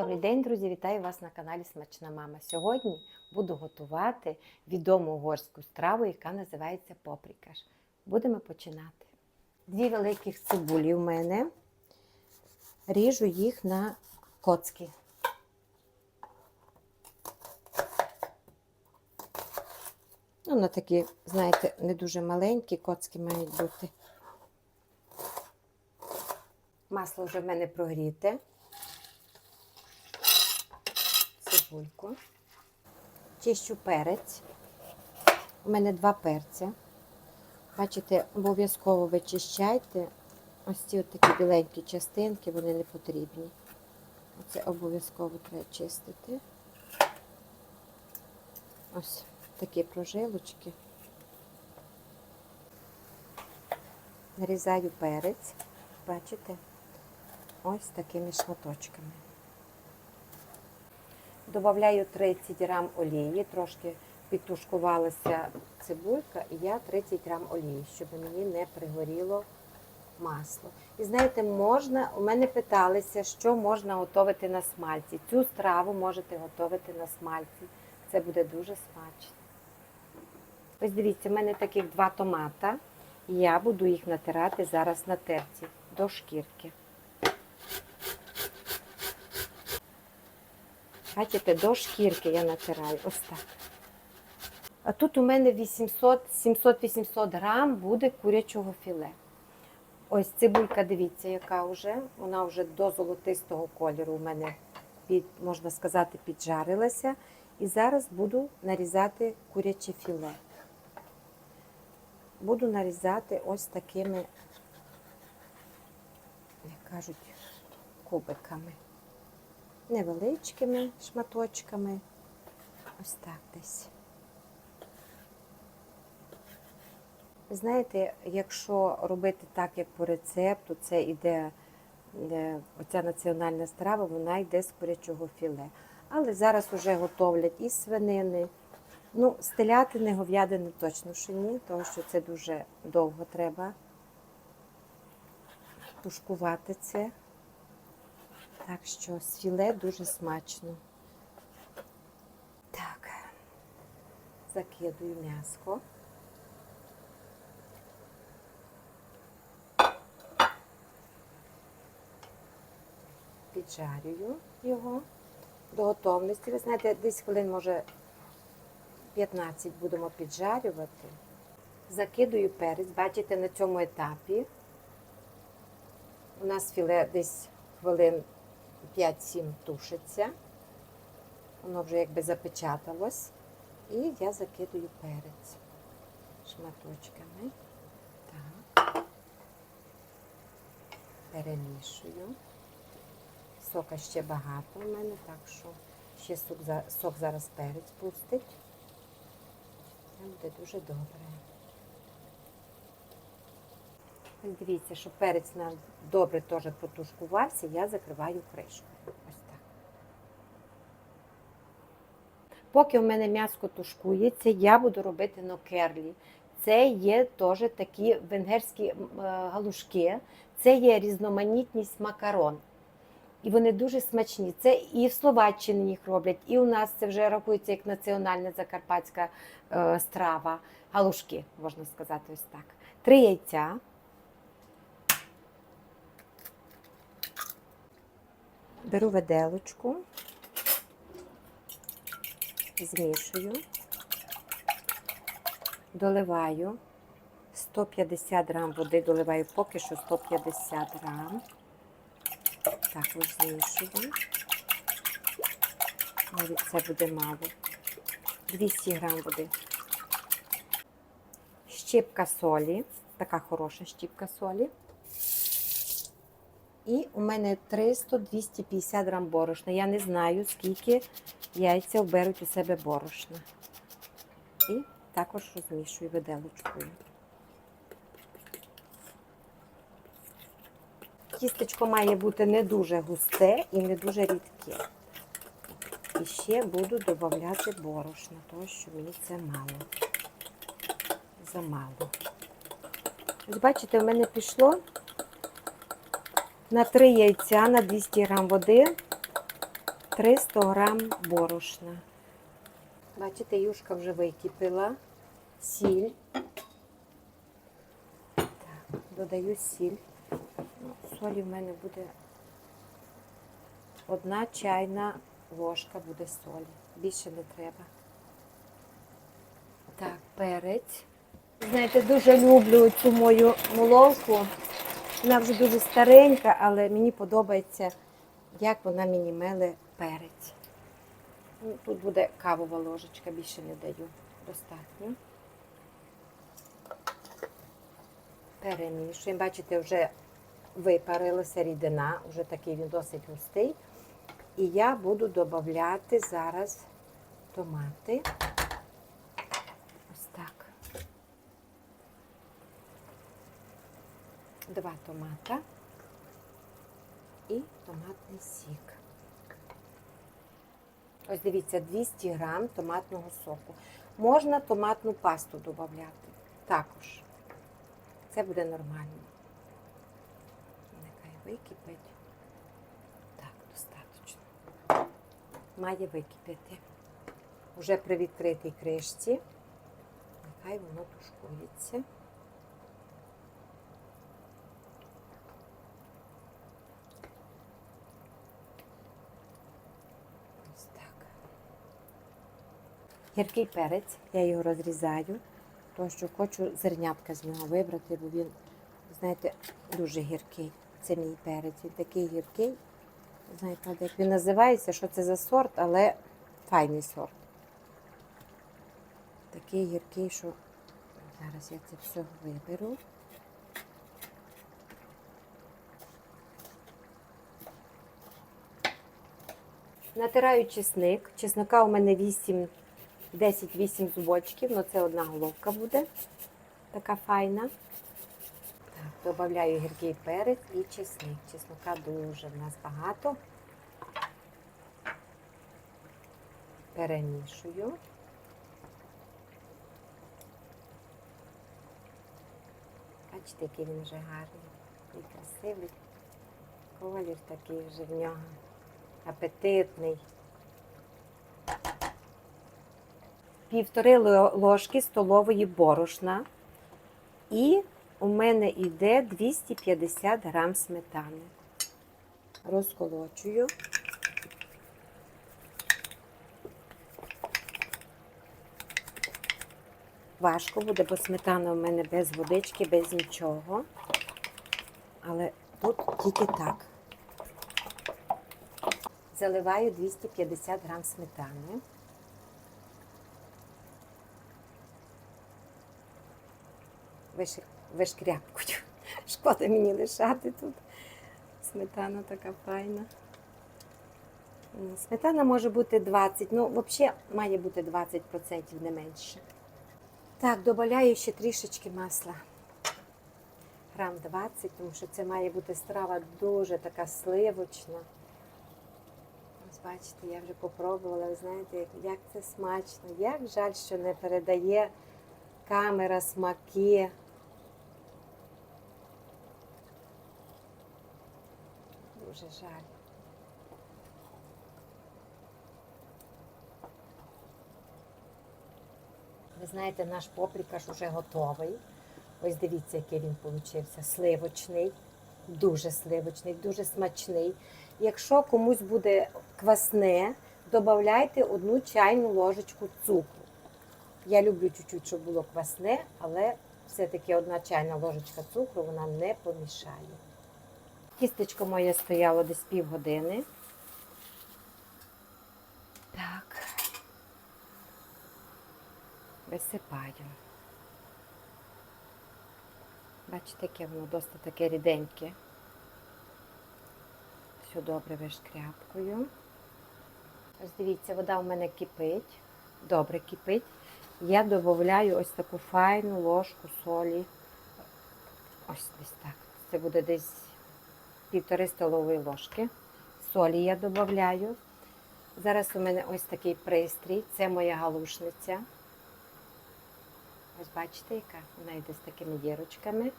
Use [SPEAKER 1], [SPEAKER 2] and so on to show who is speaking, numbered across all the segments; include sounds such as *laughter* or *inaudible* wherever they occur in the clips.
[SPEAKER 1] Добрий день, друзі! Вітаю вас на каналі Смачна Мама. Сьогодні буду готувати відому угорську страву, яка називається поприкаш. Будемо починати. Дві великих цибулі в мене. Ріжу їх на коцки. Ну, на такі, знаєте, не дуже маленькі коцки мають бути. Масло вже в мене прогріте. Цибульку. Чищу перець. У мене два перця. Бачите, обов'язково вичищайте. Ось ці такі біленькі частинки, вони не потрібні. Оце обов'язково треба чистити. Ось такі прожилочки. Нарізаю перець, бачите, ось такими шматочками. Добавляю 30 грам олії, трошки підтушкувалася цибулька, і я 30 грам олії, щоб мені не пригоріло масло. І знаєте, можна, у мене питалися, що можна готувати на смальці. Цю страву можете готувати на смальці. Це буде дуже смачно. Ось дивіться, в мене таких два томата. І я буду їх натирати зараз на терці до шкірки. Бачите, до шкірки я натираю. Ось так. А тут у мене 700-800 грам буде курячого філе. Ось цибулька, дивіться, яка вже. Вона вже до золотистого кольору у мене, під, можна сказати, піджарилася. І зараз буду нарізати куряче філе. Буду нарізати ось такими, як кажуть, кубиками. Невеличкими шматочками. Ось так десь. Знаєте, якщо робити так, як по рецепту, це йде е, оця національна страва, вона йде з курячого філе. Але зараз вже готовлять і свинини. Ну, з телятини, говядини точно що ні, тому що це дуже довго треба тушкувати це. Так що з дуже смачно. Так, закидую м'яско. Піджарюю його до готовності. Ви знаєте, десь хвилин, може, 15 будемо піджарювати. Закидую перець, бачите, на цьому етапі. У нас філе десь хвилин 5-7 тушиться. Воно вже якби запечаталось. І я закидую перець шматочками. Так. Перемішую. Сока ще багато у мене, так що ще сок, сок зараз перець пустить. Це буде дуже добре. Дивіться, що перець наш добре теж потушкувався, я закриваю кришкою. Ось так. Поки у мене м'яско тушкується, я буду робити нокерлі. Це є теж такі венгерські е, галушки, це є різноманітність макарон. І вони дуже смачні. Це і в Словаччині їх роблять, і у нас це вже рахується як національна закарпатська е, страва. Галушки, можна сказати, ось так. Три яйця. Беру виделочку, змішую, доливаю 150 грам води, доливаю поки що 150 грам. Також змішую. Навіть це буде мало. 200 грам води. Щіпка солі, така хороша щіпка солі. І у мене 300-250 грам борошна. Я не знаю, скільки яйця вберуть у себе борошна. І також розмішую виделочкою. Тістечко має бути не дуже густе і не дуже рідке. І ще буду додавати борошна, тому що мені це мало. Замало. Ось бачите, в мене пішло на 3 яйця на 200 грам води 300 грам борошна. Бачите, юшка вже википіла. Сіль. Так, додаю сіль. Солі в мене буде одна чайна ложка буде солі. Більше не треба. Так, перець. Знаєте, дуже люблю цю мою муловку. Вона вже дуже старенька, але мені подобається, як вона мені меле перець. Ну, Тут буде кавова ложечка, більше не даю. Достатньо. Перемішуємо. Бачите, вже випарилася рідина, вже такий він досить густий. І я буду додати зараз томати. Ось так. Два томата і томатний сік. Ось дивіться, 200 грам томатного соку. Можна томатну пасту додати також. Це буде нормально. Нехай википить. Так, достатньо. Має википіти. Уже при відкритій кришці. Нехай воно тушкується. Ось так. Гіркий перець, я його розрізаю, тому що хочу зернятка з нього вибрати, бо він, знаєте, дуже гіркий. Це мій перець. Він такий гіркий. Знаєте, як він називається, що це за сорт, але файний сорт. Такий гіркий, що зараз я це все виберу. Натираю чесник. Чеснока у мене 8, 10-8 зубочків, але це одна головка буде. Така файна. Додаю гіркий перець і чесник. Чеснока дуже в нас багато. Перемішую. Бачите, який він вже гарний і красивий. Колір такий вже в нього апетитний. Півтори ложки столової борошна. І у мене йде 250 грам сметани. Розколочую. Важко буде, бо сметана у мене без водички, без нічого. Але тут тільки так. Заливаю 250 грам сметани. Вишкряпкою. Шкода мені лишати тут. Сметана така файна. Сметана може бути 20, ну взагалі має бути 20% не менше. Так, додаю ще трішечки масла. Грам 20, тому що це має бути страва дуже така сливочна. Ось бачите, я вже попробувала, ви знаєте, як, як це смачно. Як жаль, що не передає камера смаки. Дуже жаль. Ви знаєте, наш поприкаш вже готовий. Ось дивіться, який він получився. Сливочний, дуже сливочний, дуже смачний. Якщо комусь буде квасне, додавайте одну чайну ложечку цукру. Я люблю чуть-чуть, щоб було квасне, але все-таки одна чайна ложечка цукру вона не помішає. Кістечко моє стояло десь півгодини. Так. Висипаю. Бачите, яке воно досить таке ріденьке. Все добре вишкряпкою. Ось дивіться, вода у мене кипить, добре кипить. Я додаю ось таку файну ложку солі. Ось десь так. Це буде десь півтори столової ложки. Солі я додаю. Зараз у мене ось такий пристрій. Це моя галушниця. Ось бачите, яка вона йде з такими дірочками.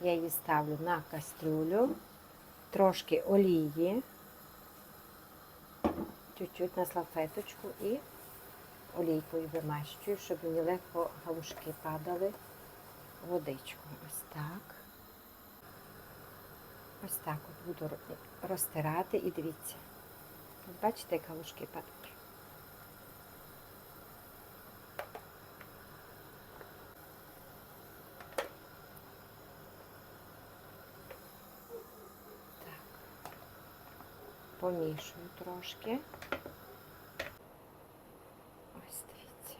[SPEAKER 1] Я її ставлю на кастрюлю, трошки олії. чуть-чуть на салфеточку і олійкою вимащую, щоб мені легко галушки падали водичку. Ось так. Ось так от буду розтирати і дивіться. Бачите, як галушки падають. Так. Помішую трошки. Ось дивіться.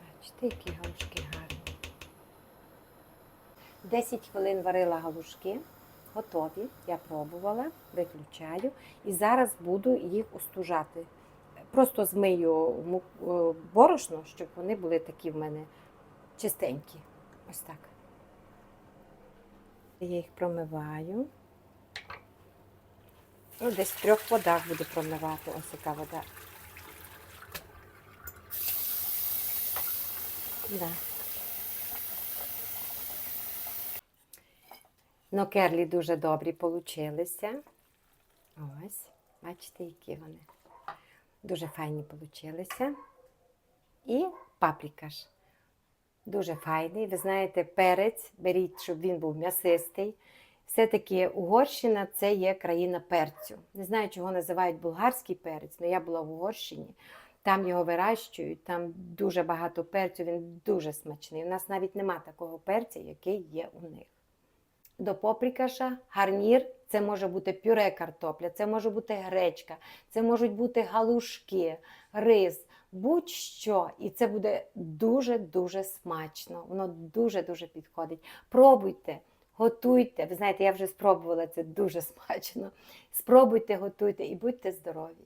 [SPEAKER 1] Бачите, які галушки гарні. 10 хвилин варила галушки. Готові. Я пробувала, виключаю. І зараз буду їх остужати. Просто змию е, борошно, щоб вони були такі в мене чистенькі. Ось так. Я їх промиваю. Ну, десь в трьох водах буду промивати. Ось яка вода. Да. Ну, керлі дуже добрі получилися. Ось, бачите, які вони. Дуже файні получилися. І паприка. Дуже файний. Ви знаєте, перець беріть, щоб він був м'ясистий. Все-таки Угорщина це є країна перцю. Не знаю, чого називають булгарський перець, але я була в Угорщині. Там його вирощують, там дуже багато перцю, він дуже смачний. У нас навіть нема такого перця, який є у них. До поприкаша гарнір це може бути пюре картопля, це може бути гречка, це можуть бути галушки, рис, будь-що. І це буде дуже-дуже смачно. Воно дуже-дуже підходить. Пробуйте, готуйте. Ви знаєте, я вже спробувала це дуже *laughs* смачно. Спробуйте, готуйте і будьте здорові.